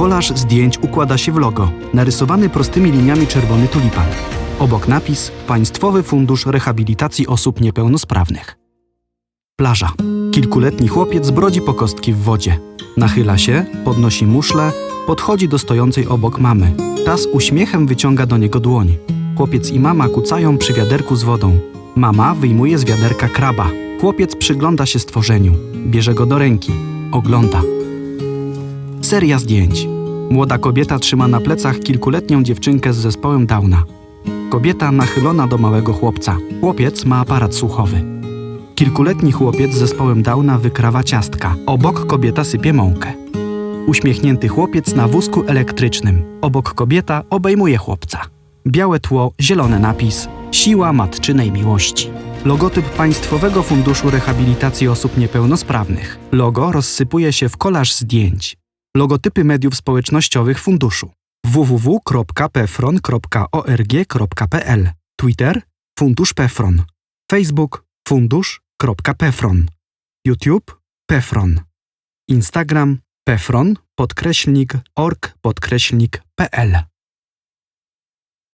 Kolaż zdjęć układa się w logo. Narysowany prostymi liniami czerwony tulipan. Obok napis Państwowy Fundusz Rehabilitacji Osób Niepełnosprawnych. Plaża. Kilkuletni chłopiec brodzi po kostki w wodzie. Nachyla się, podnosi muszlę, podchodzi do stojącej obok mamy. Ta z uśmiechem wyciąga do niego dłoń. Chłopiec i mama kucają przy wiaderku z wodą. Mama wyjmuje z wiaderka kraba. Chłopiec przygląda się stworzeniu. Bierze go do ręki. Ogląda. Seria zdjęć. Młoda kobieta trzyma na plecach kilkuletnią dziewczynkę z zespołem Downa. Kobieta nachylona do małego chłopca. Chłopiec ma aparat słuchowy. Kilkuletni chłopiec z zespołem Downa wykrawa ciastka. Obok kobieta sypie mąkę. Uśmiechnięty chłopiec na wózku elektrycznym. Obok kobieta obejmuje chłopca. Białe tło, zielony napis. Siła matczynej miłości. Logotyp Państwowego Funduszu Rehabilitacji Osób Niepełnosprawnych. Logo rozsypuje się w kolaż zdjęć. Logotypy mediów społecznościowych funduszu. www.pefron.org.pl Twitter Fundusz Pefron. Facebook fundusz.pefron YouTube Pefron. Instagram pefron podkreślnik org podkreślnik pl